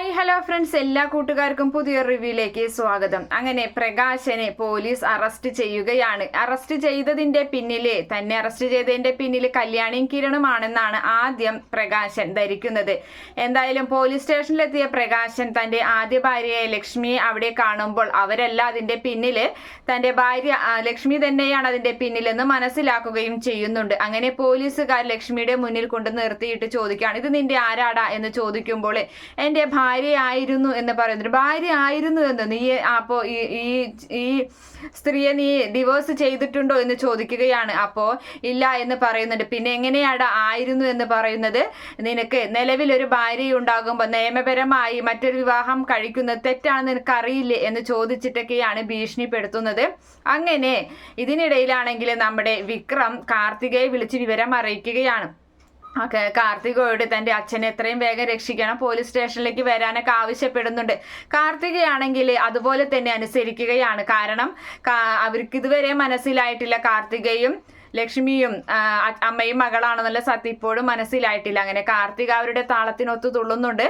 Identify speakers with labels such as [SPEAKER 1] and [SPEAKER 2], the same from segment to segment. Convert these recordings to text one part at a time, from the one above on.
[SPEAKER 1] Hi hello friends. എല്ലാ കൂട്ടുകാർക്കും പുതിയ റിവ്യൂയിലേക്ക് സ്വാഗതം. അങ്ങനെ പ്രകാശനെ പോലീസ് അറസ്റ്റ് ചെയ്യുകയാണ്. അറസ്റ്റ് ചെയ്തതിന്റെ പിന്നിലെ തന്നെ അറസ്റ്റ് ചെയ്തതിന്റെ പിന്നിൽ കല്യാണിയും കിരണുമാണെന്നാണ് ആദ്യം പ്രകാശൻ ധരിക്കുന്നത്. എന്തായാലും പോലീസ് സ്റ്റേഷനിലെത്തിയ പ്രകാശൻ തന്റെ ആദ്യ ഭാര്യയായ ലക്ഷ്മിയെ അവിടെ കാണുമ്പോൾ അവരല്ല അതിന്റെ പിന്നിൽ. തന്റെ ഭാര്യ ലക്ഷ്മി തന്നെയാണ് അതിന്റെ പിന്നിലെന്ന് മനസ്സിലാക്കുകയും ചെയ്യുന്നുണ്ട്. അങ്ങനെ പോലീസുകാർ ലക്ഷ്മിയുടെ മുന്നിൽ കൊണ്ട് നിർത്തിയിട്ട് ചോദിക്കുകയാണ് ഇത് നിന്റെ ആരാടാ? എന്ന് ചോദിക്കുമ്പോൾ എന്റെ ഭാര്യയായിരുന്നു എന്ന് പറയുന്നുണ്ട് ഭാര്യ ആയിരുന്നു എന്ന് നീ അപ്പോൾ ഈ ഈ ഈ സ്ത്രീയെ നീ ഡിവോഴ്സ് ചെയ്തിട്ടുണ്ടോ എന്ന് ചോദിക്കുകയാണ്. അപ്പോൾ ഇല്ല എന്ന് പറയുന്നുണ്ട്. പിന്നെ എങ്ങനെയാണ് ആയിരുന്നു എന്ന് പറയുന്നത്? നിനക്ക് നിലവിൽ ഒരു ഭാര്യ ഉണ്ടാകുമ്പോൾ നിയമപരമായി മറ്റൊരു വിവാഹം കഴിക്കുന്നത് തെറ്റാണെന്ന് നിനക്ക് അറിയില്ലേ എന്ന് ചോദിച്ചിട്ടൊക്കെയാണ് ഭീഷണിപ്പെടുത്തുന്നത്. അങ്ങനെ ഇതിനിടയിലാണെങ്കിൽ നമ്മുടെ വിക്രം കാർത്തികയെ വിളിച്ച് വിവരം അറിയിക്കുകയാണ്. കാർത്തികയോട് തന്റെ അച്ഛനെ എത്രയും വേഗം രക്ഷിക്കണം. പോലീസ് സ്റ്റേഷനിലേക്ക് വരാനൊക്കെ ആവശ്യപ്പെടുന്നുണ്ട്. കാർത്തികയാണെങ്കിൽ അതുപോലെ തന്നെ അനുസരിക്കുകയാണ്. കാരണം അവർക്ക് ഇതുവരെ മനസ്സിലായിട്ടില്ല കാർത്തികയും ലക്ഷ്മിയും അമ്മയും മകളാണെന്നുള്ള സത്യം ഇപ്പോഴും മനസ്സിലായിട്ടില്ല. അങ്ങനെ കാർത്തിക അവരുടെ താളത്തിനൊത്ത് തുള്ളുന്നുണ്ട്.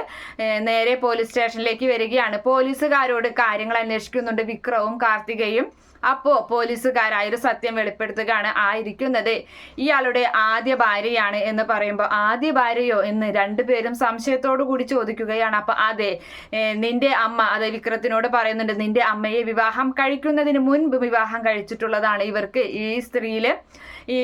[SPEAKER 1] നേരെ പോലീസ് സ്റ്റേഷനിലേക്ക് വരികയാണ്. പോലീസുകാരോട് കാര്യങ്ങൾ അന്വേഷിക്കുന്നുണ്ട് വിക്രവും കാർത്തികയും. അപ്പോ പോലീസുകാരായ ഒരു സത്യം വെളിപ്പെടുത്തുകയാണ് ആയിരിക്കുന്നത്. ഇയാളുടെ ആദ്യ ഭാര്യയാണ് എന്ന് പറയുമ്പോൾ ആദ്യ ഭാര്യയോ? എന്ന് രണ്ടുപേരും സംശയത്തോടു കൂടി ചോദിക്കുകയാണ്. അപ്പൊ അതെ നിന്റെ അമ്മ അത് വിക്രത്തിനോട് പറയുന്നുണ്ട് നിന്റെ അമ്മയെ വിവാഹം കഴിക്കുന്നതിന് മുൻപ് വിവാഹം കഴിച്ചിട്ടുള്ളതാണ്. ഇവർക്ക് ഈ സ്ത്രീയിൽ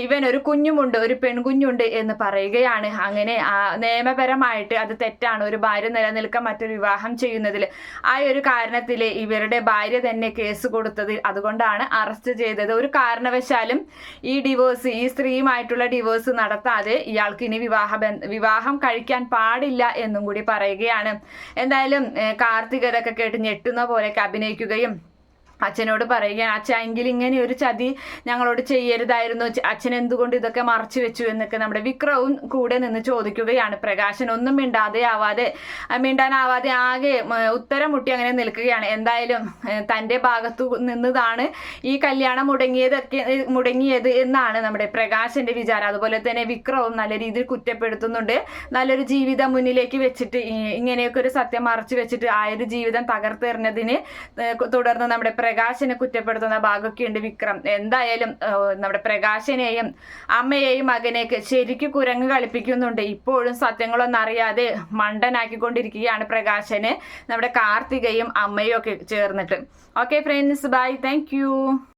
[SPEAKER 1] ഇവൻ ഒരു കുഞ്ഞുമുണ്ട് ഒരു പെൺകുഞ്ഞുണ്ട് എന്ന് പറയുകയാണ്. അങ്ങനെ നിയമപരമായിട്ട് അത് തെറ്റാണ്. ഒരു ഭാര്യ നിലനിൽക്കാൻ മറ്റൊരു വിവാഹം ചെയ്യുന്നതിൽ ആ ഒരു കാരണത്തിൽ ഇവരുടെ ഭാര്യ തന്നെ കേസ് കൊടുത്തത്. അതുകൊണ്ടാണ് അറസ്റ്റ് ചെയ്തത്. ഒരു കാരണവശാലും ഈ ഡിവോഴ്സ് ഈ സ്ത്രീയുമായിട്ടുള്ള ഡിവോഴ്സ് നടത്താതെ ഇയാൾക്ക് ഇനി വിവാഹ വിവാഹം കഴിക്കാൻ പാടില്ല എന്നും കൂടി പറയുകയാണ്. എന്തായാലും കാർത്തിക ഇതൊക്കെ കേട്ട് ഞെട്ടുന്ന പോലെയൊക്കെ അഭിനയിക്കുകയും അച്ഛനോട് പറയുകയാണ് അച്ഛ എങ്കിൽ ഇങ്ങനെ ഒരു ചതി ഞങ്ങളോട് ചെയ്യരുതായിരുന്നു. അച്ഛൻ എന്തുകൊണ്ട് ഇതൊക്കെ മറച്ചു വെച്ചു? എന്നൊക്കെ നമ്മുടെ വിക്രവും കൂടെ നിന്ന് ചോദിക്കുകയാണ്. പ്രകാശൻ ഒന്നും മിണ്ടാതെ ആവാതെ മിണ്ടാനാവാതെ ആകെ ഉത്തരം മുട്ടി അങ്ങനെ നിൽക്കുകയാണ്. എന്തായാലും തന്റെ ഭാഗത്തു നിന്നതാണ് ഈ കല്യാണം മുടങ്ങിയതൊക്കെ മുടങ്ങിയത് എന്നാണ് നമ്മുടെ പ്രകാശന്റെ വിചാരം. അതുപോലെ തന്നെ വിക്രവും നല്ല രീതിയിൽ കുറ്റപ്പെടുത്തുന്നുണ്ട്. നല്ലൊരു ജീവിതം മുന്നിലേക്ക് വെച്ചിട്ട് ഇങ്ങനെയൊക്കെ ഒരു സത്യം മറച്ചു വെച്ചിട്ട് ആ ഒരു ജീവിതം തകർത്തെറിഞ്ഞതിന് തുടർന്ന് നമ്മുടെ പ്രകാശനെ കുറ്റപ്പെടുത്തുന്ന ഭാഗമൊക്കെയുണ്ട് വിക്രം. എന്തായാലും നമ്മുടെ പ്രകാശനെയും അമ്മയെയും മകനെയൊക്കെ ശരിക്കും കുരങ്ങ് കളിപ്പിക്കുന്നുണ്ട്. ഇപ്പോഴും സത്യങ്ങളൊന്നും അറിയാതെ മണ്ടനാക്കിക്കൊണ്ടിരിക്കുകയാണ് പ്രകാശന് നമ്മുടെ കാർത്തികയും അമ്മയും ഒക്കെ ചേർന്നിട്ട്. Okay friends bye thank